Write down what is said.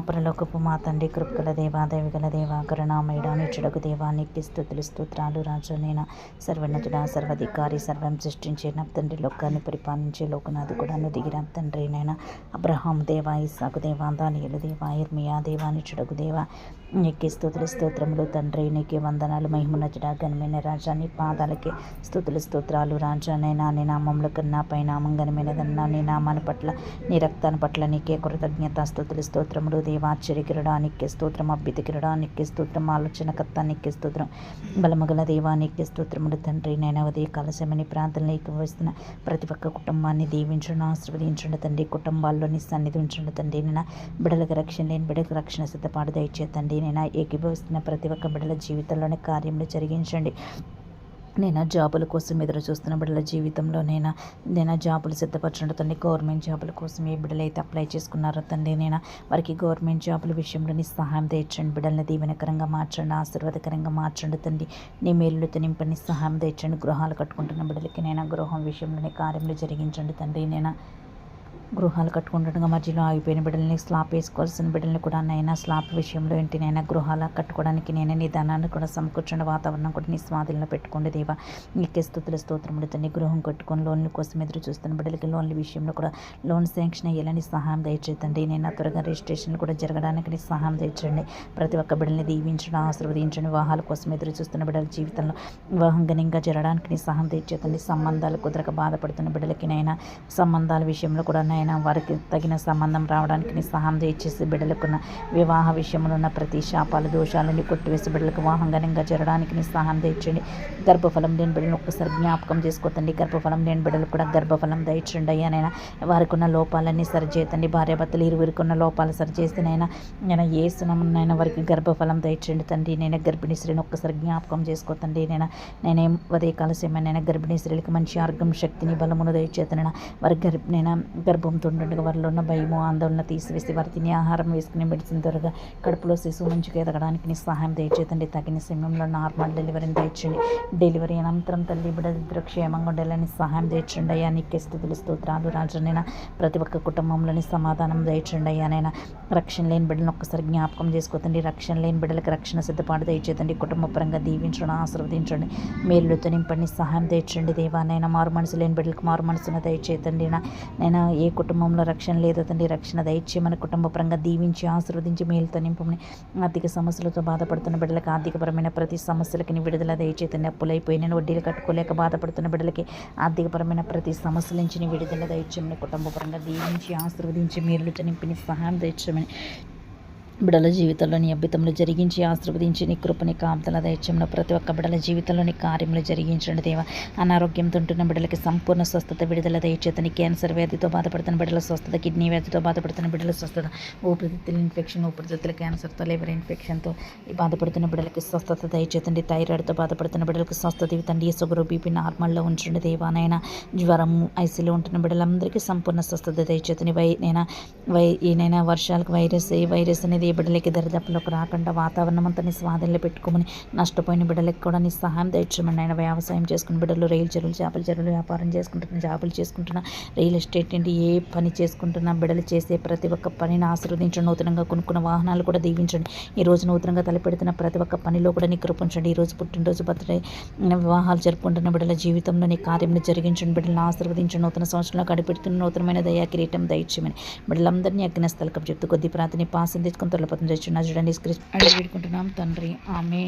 పరలోకపు మా తండ్రి కృపకల దేవా దైవగల దేవా కరుణామయుడా నిచ్చుడకు దేవా నీకు స్థుతులు స్తోత్రాలు రాజు నేను. సర్వనతుడ సర్వాధికారి సర్వం సృష్టించే నా తండ్రి లోకాన్ని పరిపాలించే లోకనాథు కూడా దిగిన తండ్రి నేను అబ్రహాం దేవా ఇసాకు దేవా దానియలు దేవా ఇర్మియా దేవా నిచ్చుడకు దేవా నీకే స్థుతులు స్తోత్రములు తండ్రి నీకే వందనాలు మహిమనతుడా ఘనమైన రాజా నీ పాదాలకి స్థుతులు స్తోత్రాలు రాజా నైనా నీ నామంలో కన్నా పైనామం ఘనమైనదన్నా నీ నామాన్ని పట్ల నీ రక్తాన్ని పట్ల నీకే కృతజ్ఞత స్థుతులు స్తోత్రములు దేవాశ్చర్యకిరడా నీకే స్తోత్రం అభ్యుతికిరడా నిక్కి స్తోత్రం ఆలోచనకర్త నిక్కి స్తోత్రం. బలమగల దేవా నిక్కి స్తోత్రములు తండ్రి. నేను ఉదయ కాలశమని ప్రార్థనలు ఏకవస్తున్న ప్రతి ఒక్క కుటుంబాన్ని దీవించడం ఆశీర్వదించండి తండ్రి. కుటుంబాల్లోని సన్నిధి ఉంచండి తండ్రి. నేను బిడలకు రక్షణ లేని బిడలకు రక్షణ సిద్ధపాటు దయచేతండి నేను ఏకీభవిస్తున్న ప్రతి ఒక్క బిడల జీవితంలోని కార్యములు జరిగించండి. నేను జాబుల కోసం ఎదురు చూస్తున్న బిడ్డల జీవితంలో నేను? నేను జాబులు సిద్ధపరచడం తండ్రి గవర్నమెంట్ జాబుల కోసం ఏ బిడ్డలు అయితే అప్లై చేసుకున్నారో తండ్రి నేను? వారికి గవర్నమెంట్ జాబుల విషయంలో నీ సహాయం తెచ్చండి బిడ్డల్ని దీవెనకరంగా మార్చండి ఆశీర్వాదకరంగా మార్చండి తండ్రి నీ మేలుతో నింపని సహాయం తెచ్చండి గృహాలు కట్టుకుంటున్న బిడ్డలకి నేను గృహం విషయంలోనే కార్యములు జరిగించండి తండ్రి నేను? గృహాలు కట్టుకుంటుండగా మధ్యలో ఆగిపోయిన బిడ్డల్ని స్లాప్ వేసుకోవాల్సిన బిడ్డల్ని కూడా నైనా స్లాప్ విషయంలో ఇంటినైనా గృహాలు కట్టుకోవడానికి నేనే నీ ధనాన్ని కూడా సమకూర్చున్న వాతావరణం కూడా నీ స్వాధీనంలో పెట్టుకోండి దేవా. నీకే స్థుతుల స్తోత్రములు నీ గృహం కట్టుకొని లోన్ల కోసం ఎదురు చూస్తున్న బిడ్డలకి లోన్ల విషయంలో కూడా లోన్ శాంక్షన్ అయ్యేలా సహాయం దయచేతండి నేను త్వరగా రిజిస్ట్రేషన్ కూడా జరగడానికి నీ సహాయం దయచేయండి. ప్రతి ఒక్క బిడ్డల్ని దీవించడం ఆశీర్వదించండి. వివాహాల కోసం ఎదురు చూస్తున్న బిడ్డల జీవితంలో వివాహం ఘనంగా జరగడానికి నీ సహాయం తెచ్చేతండి సంబంధాలు కుదరక బాధపడుతున్న బిడ్డలకి నైనా సంబంధాల విషయంలో కూడా నైనా వారికి తగిన సంబంధం రావడానికి నీ సహాయం దయచేసి బిడ్డలకున్న వివాహ విషయంలో ఉన్న ప్రతి శాపాలు దోషాలని కొట్టివేసి బిడ్డలకు వాహంగనంగా ఘనంగా జరగడానికి నీ సహాయం దయచండి గర్భఫలం లేని బిడ్డలను ఒక్కసారి జ్ఞాపకం చేసుకోతండి. గర్భఫలం లేని బిడ్డలు కూడా గర్భఫలం దయచండి అయ్యానైనా వారికి ఉన్న లోపాలన్నీ సరిచేతండి భార్యాభర్తలు ఇరువురికి ఉన్న లోపాలు సరిచేసినైనా నేను ఏ సునమునైనా వారికి గర్భఫలం దయచండి తండ్రి. నేను గర్భిణీ స్త్రీని ఒక్కసారి జ్ఞాపకం చేసుకోతండి నేను నేనేం ఉదయ కాలసేమైనా గర్భిణీ స్త్రీలకు మంచి ఆరోగ్యం శక్తిని బలమును దయచేతనైనా వారి గర్భ నేను గర్భం ఉండగా వారిలో ఉన్న భయము ఆందోళన తీసివేసి వారి తిని ఆహారం వేసుకుని మెడిసిన్ త్వరగా కడుపులో శిశువు మంచిగా ఎదగడానికి నీ సహాయం దయచేతండి తగిన సమయంలో నార్మల్ డెలివరీని దయచండి డెలివరీ అనంతరం తల్లి బిడ్డ క్షేమంగా ఉండాలని సహాయం దయచండి అయ్యా నీకే స్థుతులు స్తోత్రాలు రాజనైనా ప్రతి ఒక్క కుటుంబంలోని సమాధానం దయచండి అయ్యానైనా రక్షణ లేని బిడ్డలను ఒక్కసారి జ్ఞాపకం చేసుకోతండి రక్షణ లేని బిడ్డలకు రక్షణ సిద్ధపాటు దయచేతండి కుటుంబ పరంగా దీవించడం ఆశీర్వదించండి మేలుతో నింపండి సహాయం తెచ్చండి దేవా నైనా మారు మనసు లేని బిడ్డలకు మారు మనసును దయచేతండి నేను ఏ కుటుంబంలో రక్షణ లేదు. తండ్రి రక్షణ దయచి మన కుటుంబ పరంగా దీవించి ఆశీర్వదించి మేలుతో నింపమని ఆర్థిక సమస్యలతో బాధపడుతున్న బిడ్డలకు ఆర్థికపరమైన ప్రతి సమస్యలకి విడుదల విడుదల దయచేతండి అప్పులైపోయిన వడ్డీలు కట్టుకోలేక బాధపడుతున్న బిడ్డలకి ఆర్థికపరమైన ప్రతి సమస్యల నుంచి విడుదల దయచేయమని కుటుంబపరంగా దీవించి ఆశీర్వదించి మేలుతో నింపిని సహాయం దయచేయమని బిడల జీవితంలోని అద్భుతములు జరిగించి ఆశీర్వదించి నీ కృపని కాంతల దైత్యంలో ప్రతి ఒక్క బిడల జీవితంలోని కార్యములు జరిగించండి దేవ. అనారోగ్యంతో ఉంటున్న బిడ్డలకి సంపూర్ణ స్వస్థత విడుదల దయచేతని క్యాన్సర్ వ్యాధితో బాధపడుతున్న బిడ్డల స్వస్థత కిడ్నీ వ్యాధితో బాధపడుతున్న బిడ్డల స్వస్థత ఊపిరితిత్తుల ఇన్ఫెక్షన్ ఊపిరితిత్తుల క్యాన్సర్తో లేబర్ ఇన్ఫెక్షన్తో బాధపడుతున్న బిడ్డలకి స్వస్థత దయచేతండి. థైరాయిడ్తో బాధపడుతున్న బిడ్డలకు స్వస్థత ఇవ్వండి షుగర్ బీపీ నార్మల్లో ఉంచండి దేవానైనా జ్వరము ఐసీలో ఉంటున్న బిడ్డలందరికీ సంపూర్ణ స్వస్థత దయచేతని వై నైనా? వై ఏనైనా వర్షాలకు వైరస్ ఈ వైరస్ అనేది ఏ బిడ్డలకి దరిదాపులకు రాకుండా వాతావరణం అంతా నీ స్వాధీనంలో పెట్టుకోమని నష్టపోయిన బిడ్డలకు కూడా నీ సహాయం తెచ్చమని ఆయన వ్యవసాయం చేసుకున్న బిడ్డలు రైలు చెరువులు చేపల చెరువులు వ్యాపారం చేసుకుంటున్న జాబులు చేసుకుంటున్న రియల్ ఎస్టేట్ ఏంటి ఏ పని చేసుకుంటున్న బిడ్డలు చేసే ప్రతి ఒక్క పనిని ఆశీర్వదించండి. నూతనంగా కొనుక్కున్న వాహనాలు కూడా దీవించండి. ఈ రోజు నూతనంగా తలపెడుతున్న ప్రతి ఒక్క పనిలో కూడా నీ కృపించండి ఈ రోజు పుట్టినరోజు బర్త్డే. వివాహాలు జరుపుకుంటున్న బిడ్డల జీవితంలో నీ కార్యం జరిగించండి. బిడ్డలను ఆశీర్వదించండి. నూతన సంవత్సరంలో గడిపెడుతున్న నూతనమైన దయా కిరీటం దయచేయమని బిడ్డలందరినీ అగ్నస్థలకం చెప్తూ కొద్ది ప్రాతిని పాసం తెచ్చుకుని తొలపతం తెచ్చున్నా చూడండి స్క్రిప్ట్ అడిగి పెట్టుకుంటున్నాం. తండ్రి ఆమె